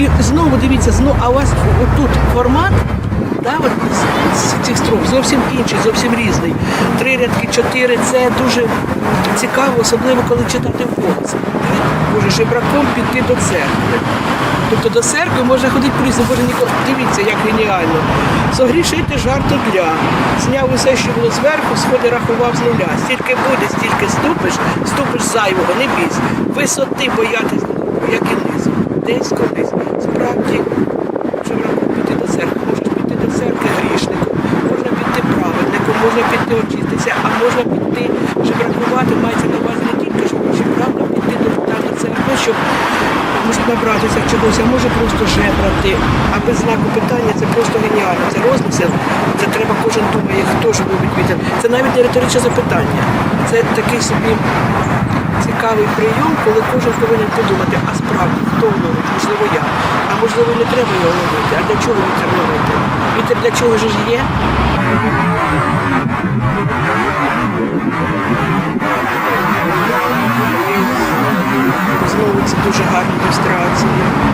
І знову дивіться, знову, а у вас отут формат, да, от, з, цих строк зовсім інший, зовсім різний. Три рядки, чотири це дуже цікаво, особливо коли читати вголос. Може жебраком піти до церкви. Тобто до церкви можна ходити по-різному, ніколи. Дивіться, як геніально. Согрішити жарто для. Зняв усе, що було зверху, сходи рахував з нуля. Стільки буде, стільки ступиш, ступиш зайвого, не бійся. Висоти боятись, як і низу. Десь колись. Справді, жебраком піти до церкви. Можеш піти до церкви грішником, можна піти праведником, піти очиститися, а можна піти жебракувати, мається на увазі не тільки щоб правда піти до, тата церкви, щоб може набратися чогось, а може просто жебрати. А без знаку питання це просто геніально. Це розмисел, це треба кожен думає, хто ж любить вітер. Це навіть не риторичне запитання. Це такий собі цікавий прийом, коли кожен повинен подумати, а справді хто ловить? Можливо, я. А можливо, не треба його ловити. А для чого вітер ловити? Вітер для чого ж є? Знову це дуже гарна ілюстрація.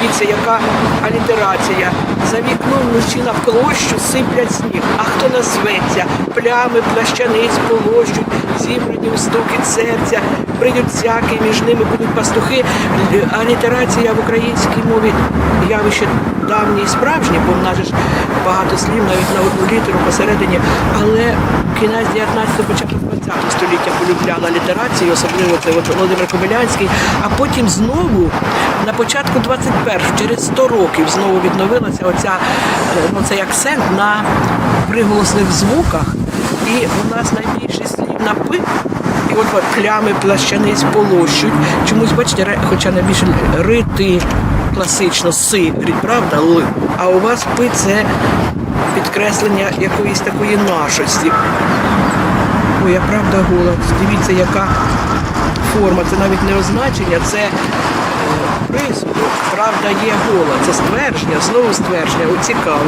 Дивіться, яка алітерація. За вікном вночі на площу сиплять сніг. А хто назветься? Плями плащаниць полощуть, зібрані у стуки серця, прийдуть всякі, між ними будуть пастухи. Е, Алітерація в українській мові явище давнє і справжнє, бо в нас ж багато слів навіть на одну літеру посередині. Але кінець 19 початок 20 століття полюбляла літерацію, особливо це от Володимир Кобилянський, а потім знову на початку 21-го, через 100 років знову відновилася оця е, ну, цей акцент на приголосних звуках. І у нас найбільше слів на пи. І от, от плями плащаниць полощуть. Чомусь, бачите, хоча найбільше рити класично си, правда, ли. А у вас пи це підкреслення якоїсь такої нашості. Ой, я правда гола. Дивіться, яка форма. Це навіть не означення, це е. Правда є гола. Це ствердження, знову ствердження. О, цікаво.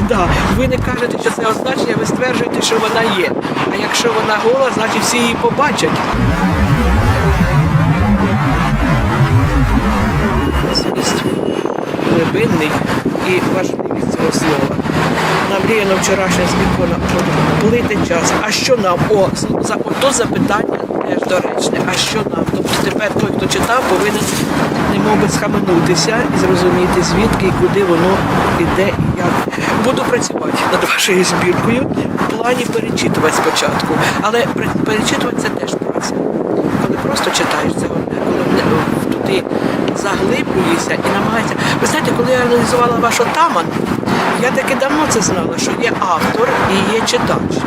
Да, ви не кажете, що це означення, ви стверджуєте, що вона є. А якщо вона гола, значить всі її побачать. Глибинний і слова. Намріяно вчорашня співпона плити час. А що нам? О, з- за ото запитання теж доречне. А що нам? Тобто тепер той, хто читав, повинен немов схаменутися і зрозуміти, звідки і куди воно іде і як. Буду працювати над вашою збіркою в плані перечитувати спочатку. Але перечитувати це теж праця. Коли просто читаєш це одне, коли туди заглиблюєшся і намагаєшся. Ви знаєте, коли я аналізувала ваш отаман, я таки давно це знала, що є автор і є читач,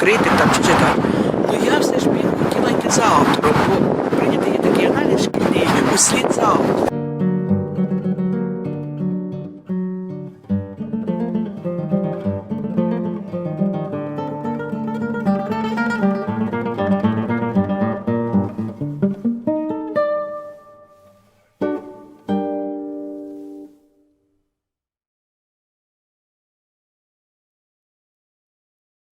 критик там чи читач. Ну я все ж хотіла йти за автором, бо